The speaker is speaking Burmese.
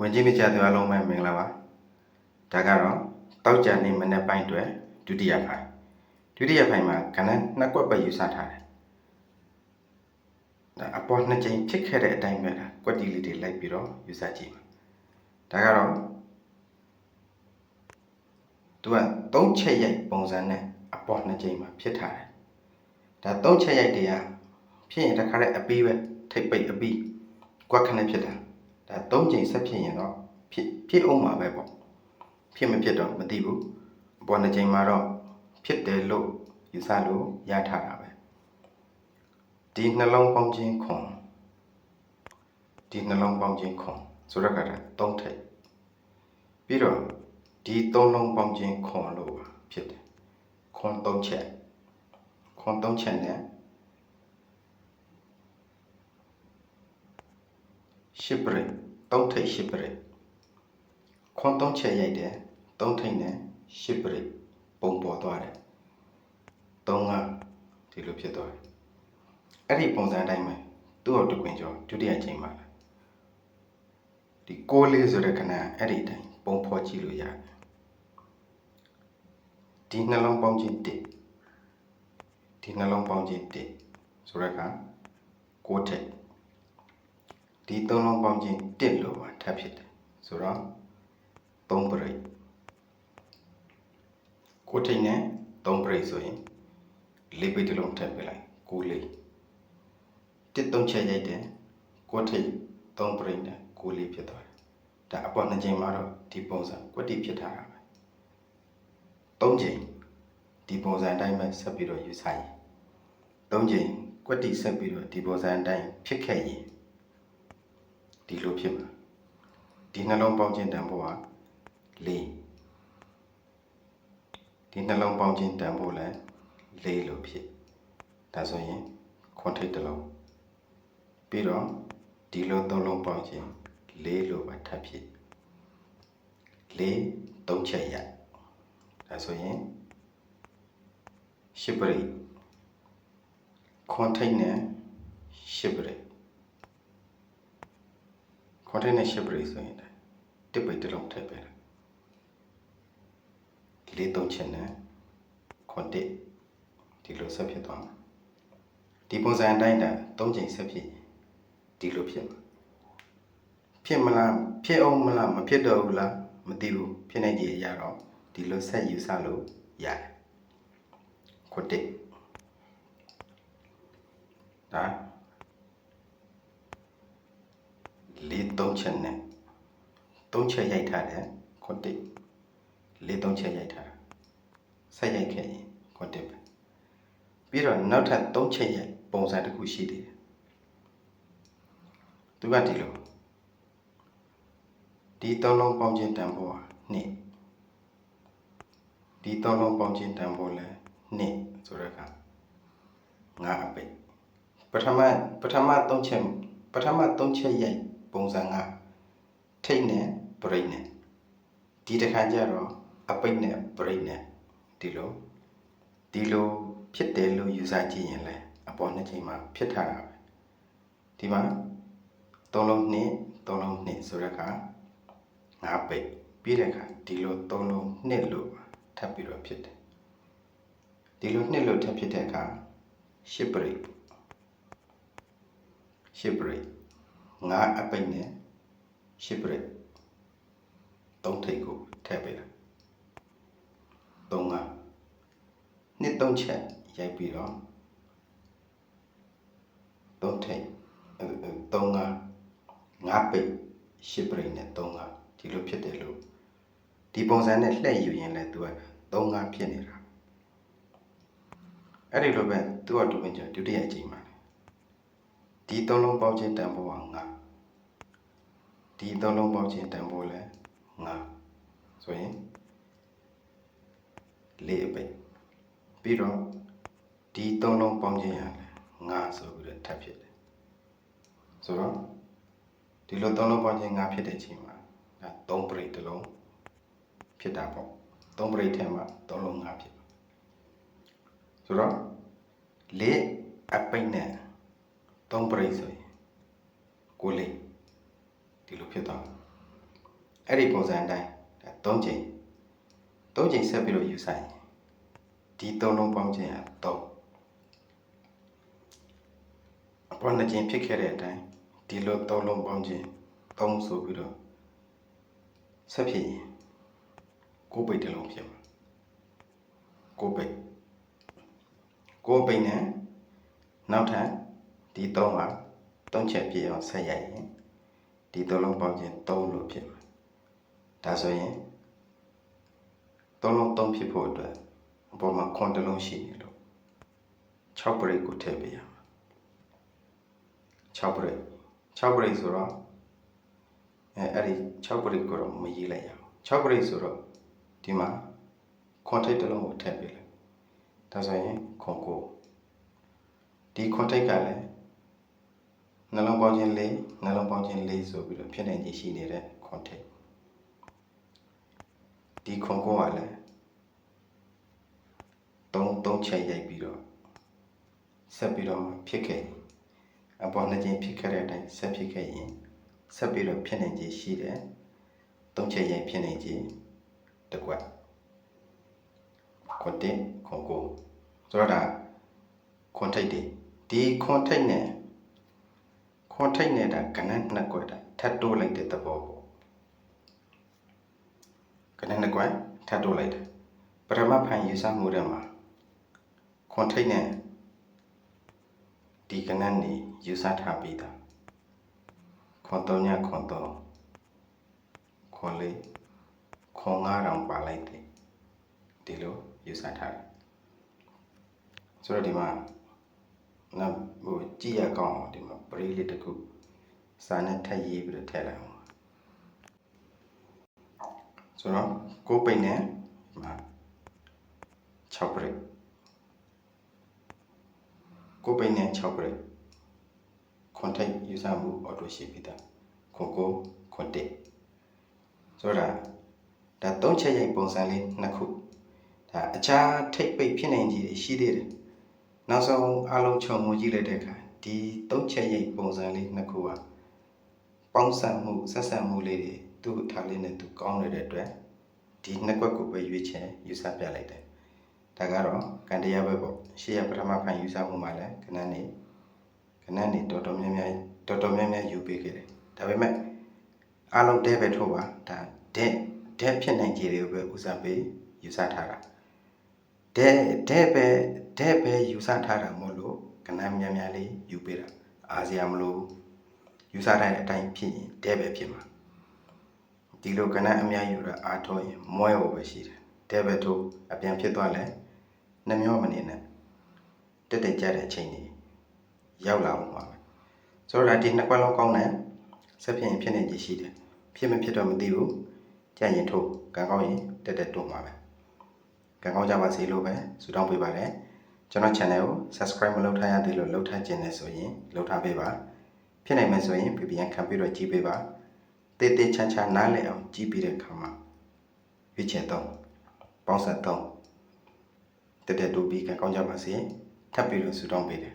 ဝင်ကြီးနေကြသူအလုံးပဲမင်္ဂလာပါဒါကတော့တောက်ကြနေမနေ့ပိုင်းအတွက်ဒုတိယပိုင်းဒုတိယပိုင်းမှာကဏ္ဍနှစ်ကွက်ပဲယူဆထားတယ်ဒါအပေါ်နှစ်ချိန်ဖြစ်ခဲ့တဲ့အတိုင်းပဲလားကွက်တီလေးတွေလိုက်ပြီးတော့ယူဆကြည့်ပါဒါကတော့သူကသုံးချက်ရိုက်ပုံစံနဲ့အပေါ်နှစ်ချိန်မှာဖြစ်ထားတယ်ဒါသုံးချက်ရိုက်တွေကဖြစ်ရင်တခါတည်းအပီးပဲထိပ်ပိတ်အပီးကွက်ခနဲ့ဖြစ်တာ ဒါသုံးချိန်ဆက်ဖြစ်ရင်တော့ဖြစ်ဖြစ်အောင်မှာပဲပေါ့ဖြစ်မဖြစ်တော့မသိဘူးအပေါ်နှစ်ချိန်မှာတော့ဖြစ်တယ်လို့ယူဆလို့ရထားတာပဲဒီနှလုံးပေါင်းခြင်းခွန်ဒီနှလုံးပေါင်းခြင်းခွန်ဆိုတော့ကတည်းကသုံးထိပ်ပြီးတော့ဒီသုံးလုံးပေါင်းခြင်းခွန်လို့ဖြစ်တယ်ခွန်သုံးချက်ခွန်သုံးချက်နဲ့ရှစ်ပရိတ် သုံးထိပ်ရှစ်ပရိတ်ခွန်သုံးချက်ရိုက်တယ်သုံးထိပ်နဲ့ရှစ်ပရိတ်ပုံပေါ်သွားတယ်သုံးကဒီလိုဖြစ်သွားတယ်အဲ့ဒီပုံစံအတိုင်းပဲသူ့အောင်တကွင်ကျော်ဒုတိယချိန်မှာဒီကိုးလေးဆိုတဲ့ခဏအဲ့ဒီအတိုင်းပုံဖော်ကြည့်လို့ရတယ်ဒီနှလုံးပေါင်းခြင်းတစ်ဒီနှလုံးပေါင်းခြင်းတစ်ဆိုတော့ကကိုးထိပ် ဒီသုံးလုံးပေါင်းခြင်းတစ်လို့ပါထပ်ဖြစ်တယ်ဆိုတော့သုံးပရိတ်ကိုထိန်နဲ့သုံးပရိတ်ဆိုရင်လေးပိတ်တစ်လုံးထပ်ပြလိုက်ကိုလေးတစ်သုံးချက်ရိုက်တယ်ကိုထိန်သုံးပရိတ်နဲ့ကိုလေးဖြစ်သွားတယ်ဒါအပေါ်နှစ်ချိန်မှာတော့ဒီပုံစံကွက်တိဖြစ်ထားတာပဲသုံးချိန်ဒီပုံစံအတိုင်းပဲဆက်ပြီးတော့ယူဆိုင်သုံးချိန်ကွက်တိဆက်ပြီးတော့ဒီပုံစံအတိုင်းဖြစ်ခဲ့ရင် ဒီလိုဖြစ်မှာဒီနှလုံးပေါင်းခြင်းတန်ဖိုးက၄ဒီနှလုံးပေါင်းခြင်းတန်ဖိုးလည်း၄လို့ဖြစ်ဒါဆိုရင်ခွန်ထိတ်တစ်လုံးပြီးတော့ဒီလိုသုံးလုံးပေါင်းခြင်း၄လို့ပဲထပ်ဖြစ်၄သုံးချက်ရဒါဆိုရင်ရှစ်ပရိတ်ခွန်ထိတ်နဲ့ရှစ်ပရိ တ်ခေါ်တဲ့နဲ့ရှစ်ပရိဆိုရင်တစ်ပိတ်တစ်လုံးထည့်ပေးတယ်လေးသုံးချက်နဲ့ခွန်တစ်ဒီလိုဆက်ဖြစ်သွားမှာဒီပုံစံအတိုင်းတာသုံးချိန်ဆက်ဖြစ်ရင်ဒီလိုဖြစ်မှာဖြစ်မလားဖြစ်အောင်မလားမဖြစ်တော့ဘူးလားမသိဘူးဖြစ်နေကြရတော့ဒီလိုဆက်ယူဆလို့ရတယ်ခွန်တစ်ဒါ လေးသုံးချက်နဲ့သုံးချက်ရိုက်ထားတယ်ခွန်တစ်လေးသုံးချက်ရိုက်ထားတာဆက်ရိုက်ခဲ့ရင်ခွန်တစ်ပဲပြီးတော့နောက်ထပ်သုံးချက်ရိုက်ပုံစံတစ်ခုရှိသေးတယ်သူကဒီလိုဒီသုံးလုံးပေါင်းခြင်းတန်ဖိုးဟာနှစ်ဒီသုံးလုံးပေါင်းခြင်းတန်ဖိုးလဲနှစ်ဆိုတော့ကငါအပိတ်ပထမပထမသုံးချက်ပထမသုံးချက်ရိုက် ပုံစံကထိတ်နဲ့ပရိတ်နဲ့ဒီတစ်ခါကျတော့အပိတ်နဲ့ပရိတ်နဲ့ဒီလိုဒီလိုဖြစ်တယ်လို့ယူဆကြည့်ရင်လဲအပေါ်နှစ်ချိန်မှာဖြစ်ထားတာပဲဒီမှာသုံးလုံးနှစ်သုံးလုံးနှစ်ဆိုတဲ့အခါငါပိတ်ပြီးတဲ့အခါဒီလိုသုံးလုံးနှစ်လို့ထပ်ပြီးတော့ဖြစ်တယ်ဒီလိုနှစ်လို့ထပ်ဖြစ်တဲ့အခါရှစ်ပရိတ်ရှစ်ပရိတ် ငါအပိတ်နဲ့ရှစ်ပရက်သုံးထိပ်ကိုထည့်ပေးတာသုံးငါနှစ်သုံးချက်ရိုက်ပြီးတော့သုံးထိပ်အဲအဲသုံးငါငါပိတ်ရှစ်ပရက်နဲ့သုံးငါဒီလိုဖြစ်တယ်လို့ဒီပုံစံနဲ့လှည့်ယူရင်လည်းသူကသုံးငါဖြစ်နေတာအဲ့ဒီလိုပဲသူကတူပင်ကျဒုတိယအချိန်မှာ ဒီသုံးလုံးပေါင်းခြင်းတန်ဖိုးကငါဒီသုံးလုံးပေါင်းခြင်းတန်ဖိုးလဲငါဆိုရင်လေးအပိတ်ပြီးတော့ဒီသုံးလုံးပေါင်းခြင်းရလဲငါဆိုပြီးတော့ထပ်ဖြစ်တယ်ဆိုတော့ဒီလိုသုံးလုံးပေါင်းခြင်းငါဖြစ်တဲ့ချိန်မှာဒါသုံးပရိတ်တစ်လုံးဖြစ်တာပေါ့သုံးပရိတ်ထဲမှာသုံးလုံးငါဖြစ်ဆိုတော့လေးအပိတ်နဲ့ သုံးပရိတ်ဆိုရင်ကိုလေးဒီလိုဖြစ်သွားတယ်အဲ့ဒီပုံစံအတိုင်းဒါ၃ချိန်၃ချိန်ဆက်ပြီးတော့ယူဆိုင်ရင်ဒီ၃လုံးပေါင်းခြင်းက3အပေါ်နှစ်ချိန်ဖြစ်ခဲ့တဲ့အတိုင်းဒီလို၃လုံးပေါင်းခြင်း3ဆိုပြီးတော့ဆက်ဖြစ်ရင်ကိုယ်ပိတ်တစ်လုံးဖြစ်မှာကိုယ်ပိတ်ကိုယ်ပိတ်နဲ့နောက်ထပ် ဒီ၃ပါ၃ချက်ပြည့်အောင်ဆက်ရိုက်ရင်ဒီ၃လုံးပေါင်းခြင်း3လို့ဖြစ်မှာဒါဆိုရင်၃လုံး3ဖြစ်ဖို့အတွက်အပေါ်မှာခွန်တစ်လုံးရှိနေလို့6ပရိတ်ကိုထည့်ပေးရမှာ6ပရိတ်6ပရိတ်ဆိုတော့အဲအဲ့ဒီ6ပရိတ်ကိုတော့မရေးလိုက်ရအောင်6ပရိတ်ဆိုတော့ဒီမှာခွန်ထိတ်တစ်လုံးကိုထည့်ပေးလိုက်ဒါဆိုရင်ခွန်ကိုဒီခွန်ထိတ်ကလည်း နှလုံးပေါင်းခြင်း၄နှလုံးပေါင်းခြင်း၄ဆိုပြီးတော့ဖြစ်နိုင်ခြင်းရှိနေတဲ့ခွန်ထိတ်ဒီခွန်ကိုကလည်းသုံးသုံးချက်ရိုက်ပြီးတော့ဆက်ပြီးတော့ဖြစ်ခဲ့ရင်အပေါ်နှစ်ချိန်ဖြစ်ခဲ့တဲ့အတိုင်းဆက်ဖြစ်ခဲ့ရင်ဆက်ပြီးတော့ဖြစ်နိုင်ခြင်းရှိတယ်သုံးချက်ရိုက်ဖြစ်နိုင်ခြင်းတစ်ကွက်ခွန်တင်ခွန်ကိုဆိုတော့ဒါခွန်ထိတ်တွေဒီခွန်ထိတ်နဲ့ ခွန်ထိတ်နဲ့ဒါကဏ္ဍနှစ်ကွက်တာထပ်တိုးလိုက်တဲ့သဘောပေါ့ကဏ္ဍနှစ်ကွက်ထပ်တိုးလိုက်တယ်ပထမဖန်ယူဆမှုတွေမှာခွန်ထိတ်နဲ့ဒီကဏ္ဍနေယူဆထားပြီးသားခွန်သုံးညခွန်သုံးခွန်လေးခွန်ငါးတောင်ပါလိုက်တယ်ဒီလိုယူဆထားတယ်ဆိုတော့ဒီမှာ နောက်ဟိုကြည့်ရကောင်းအောင်ဒီမှာပရိလေးတစ်ခုစာနဲ့ထပ်ရေးပြီးတော့ထည့်လိုက်အောင်ဆိုတော့ကိုယ်ပိတ်နဲ့ဒီမှာ6ပရိကိုယ်ပိတ်နဲ့6ပရိခွန်ထိတ်ယူဆမှုအော်တိုရှိပြီးသားခွန်ကိုခွန်တစ်ဆိုတော့ဒါသုံးချက်ရိုက်ပုံစံလေးနှစ်ခုဒါအခြားထိတ်ပိတ်ဖြစ်နိုင်ကြီးတွေရှိသေးတယ် နောက်ဆုံးအလုံးခြုံမှုကြည့်လိုက်တဲ့အခါဒီသုံးချက်ရိပ်ပုံစံလေးနှစ်ခုကပေါင်းစပ်မှုဆက်ဆက်မှုလေးတွေသူ့ထားလေးနဲ့သူကောင်းနေတဲ့အတွက်ဒီနှစ်ကွက်ကိုပဲရွေးချယ်ယူဆပြလိုက်တယ်ဒါကတော့ကံတရားပဲပေါ့ရှေ့ရပထမဖန်ယူဆမှုမှာလည်းခဏနေခဏနေတော်တော်များများတော်တော်များများယူပေးခဲ့တယ်ဒါပေမဲ့အလုံးတဲပဲထိုးပါဒါဒက်ဒက်ဖြစ်နိုင်ကြည်တွေကိုပဲဦးစားပေးယူဆထားတာ ဒဲဒဲပဲဒဲပဲယူဆထားတာမို့လို့ကဏ္ဍများများလေးယူပေးတာအာဆီယံမလို့ယူဆထားတဲ့အတိုင်းဖြစ်ရင်ဒဲပဲဖြစ်မှာဒီလိုကဏ္ဍအများယူတာအားထုတ်ရင်မွဲဖို့ပဲရှိတယ်ဒဲပဲထိုးအပြန်ဖြစ်သွားလဲနှမျောမနေနဲ့တက်တက်ကြတဲ့အချိန်ကြီးရောက်လာအောင်ပါပဲဆိုတော့ဒီနှစ်ခွက်လုံးကောင်းတယ်ဆက်ဖြစ်ရင်ဖြစ်နေကြရှိတယ်ဖြစ်မဖြစ်တော့မသိဘူးကြံ့ရင်ထိုးကံကောင်းရင်တက်တက်တွန်းပါပဲ ကံကောင်းကြပါစေလို့ပဲဆုတောင်းပေးပါတယ်ကျွန်တော် channel ကို subscribe မလုပ်ထားရသေးလို့လုပ်ထားခြင်းနဲ့ဆိုရင်လုပ်ထားပေးပါဖြစ်နိုင်မယ်ဆိုရင် VPN ခံပြီးတော့ကြည့်ပေးပါတေးသေးချာချာနားလည်အောင်ကြည့်ပြီးတဲ့အခါမှာရွေးချယ်တော့ပေါင်းဆက်တော့တက်တက်တူပြီးကံကောင်းကြပါစေထပ်ပြီးတော့ဆုတောင်းပေးတယ်